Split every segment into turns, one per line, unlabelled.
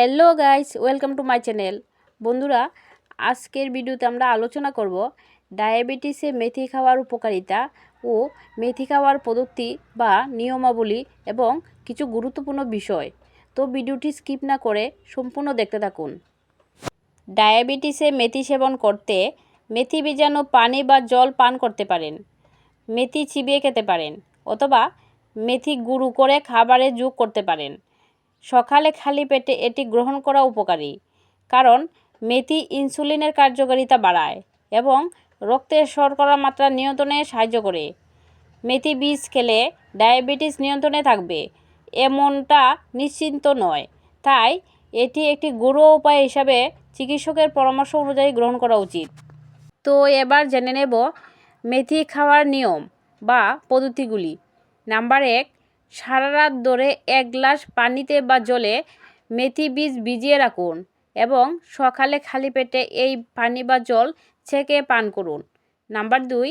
Hello guys welcome to my channel বন্ধুরা, আজকের ভিডিওতে আমরা আলোচনা করব ডায়াবেটিসে মেথি খাওয়ার উপকারিতা ও মেথি খাওয়ার পদ্ধতি বা নিয়মাবলী এবং কিছু গুরুত্বপূর্ণ বিষয়। তো ভিডিওটি স্কিপ না করে সম্পূর্ণ দেখতে থাকুন। ডায়াবেটিসে মেথি সেবন করতে মেথি বীজাণু পানি বা জল পান করতে পারেন, মেথি চিবিয়ে খেতে পারেন, অথবা মেথি গুঁড়ো করে খাবারে যোগ করতে পারেন। সকালে খালি পেটে এটি গ্রহণ করা উপকারী, কারণ মেথি ইনসুলিনের কার্যকারিতা বাড়ায় এবং রক্তের শর্করার মাত্রা নিয়ন্ত্রণে সাহায্য করে। মেথি বীজ খেলে ডায়াবেটিস নিয়ন্ত্রণে থাকবে, এমনটা নিশ্চিন্ত নয়। তাই এটি একটি ঘরোয়া উপায় হিসাবে চিকিৎসকের পরামর্শ অনুযায়ী গ্রহণ করা উচিত। তো এবার জেনে নেব মেথি খাওয়ার নিয়ম বা পদ্ধতিগুলি। নাম্বার এক সারা রাত ধরে এক গ্লাস পানিতে বা জলে মেথি বীজ ভিজিয়ে রাখুন এবং সকালে খালি পেটে এই পানি বা জল ছেঁকে পান করুন। নাম্বার দুই,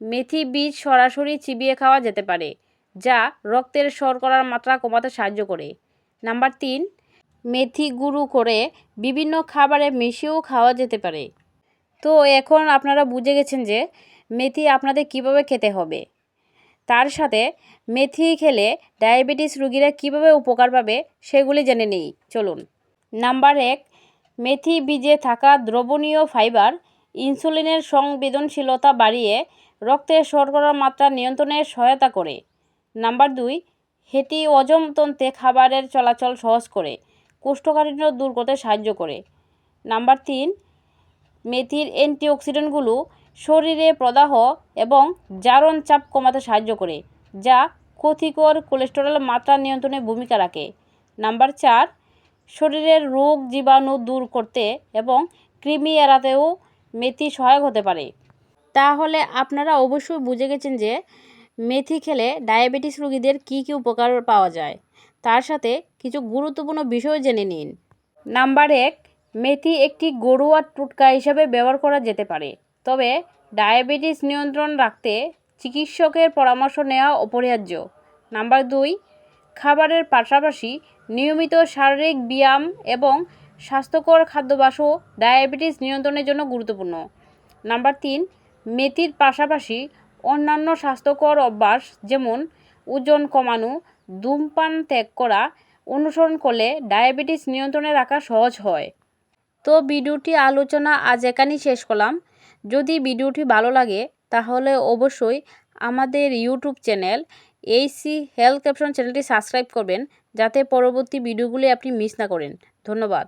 মেথি বীজ সরাসরি চিবিয়ে খাওয়া যেতে পারে, যা রক্তের শর্করার মাত্রা কমাতে সাহায্য করে। নাম্বার তিন, মেথি গুঁড়ো করে বিভিন্ন খাবারে মিশিয়েও খাওয়া যেতে পারে। তো এখন আপনারা বুঝে গেছেন যে মেথি আপনাদের কীভাবে খেতে হবে। তার সাথে মেথি খেলে ডায়াবেটিস রোগীরা কীভাবে উপকার পাবে সেগুলি জেনে নিই। চলুন। নাম্বার এক, মেথি বীজে থাকা দ্রবণীয় ফাইবার ইনসুলিনের সংবেদনশীলতা বাড়িয়ে রক্তের শর্করার মাত্রা নিয়ন্ত্রণে সহায়তা করে। নাম্বার দুই, হেঁটি অজমতন্ত্রে খাবারের চলাচল সহজ করে, কোষ্ঠকাঠিন্য দূর করতে সাহায্য করে। নাম্বার তিন, মেথির অ্যান্টিঅক্সিডেন্টগুলো শরীরে প্রদাহ এবং জারণ চাপ কমাতে সাহায্য করে, যা ক্ষতিকর কোলেস্টেরল মাত্রা নিয়ন্ত্রণে ভূমিকা রাখে। নাম্বার চার, শরীরের রোগ জীবাণু দূর করতে এবং কৃমি এড়াতেও মেথি সহায়ক হতে পারে। তাহলে আপনারা অবশ্যই বুঝে গেছেন যে মেথি খেলে ডায়াবেটিস রোগীদের কী কী উপকার পাওয়া যায়। তার সাথে কিছু গুরুত্বপূর্ণ বিষয় জেনে নিন। নাম্বার এক, মেথি একটি গরুয়া টুটকা হিসাবে ব্যবহার করা যেতে পারে। তবে ডায়াবেটিস নিয়ন্ত্রণ রাখতে চিকিৎসকের পরামর্শ নেওয়া অপরিহার্য। নাম্বার দুই, খাবারের পাশাপাশি নিয়মিত শারীরিক ব্যায়াম এবং স্বাস্থ্যকর খাদ্যাভ্যাসও ডায়াবেটিস নিয়ন্ত্রণের জন্য গুরুত্বপূর্ণ। নাম্বার তিন, মেথির পাশাপাশি অন্যান্য স্বাস্থ্যকর অভ্যাস যেমন ওজন কমানো, ধূমপান ত্যাগ করা অনুসরণ করলে ডায়াবেটিস নিয়ন্ত্রণে রাখা সহজ হয়। তো ভিডিওটি আলোচনা আজ এখানেই শেষ করলাম। যদি ভিডিওটি ভালো লাগে, তাহলে অবশ্যই আমাদের ইউটিউব চ্যানেল এইসি হেলথ ক্যাপশন চ্যানেলটি সাবস্ক্রাইব করবেন, যাতে পরবর্তী ভিডিওগুলি আপনি মিস না করেন। ধন্যবাদ।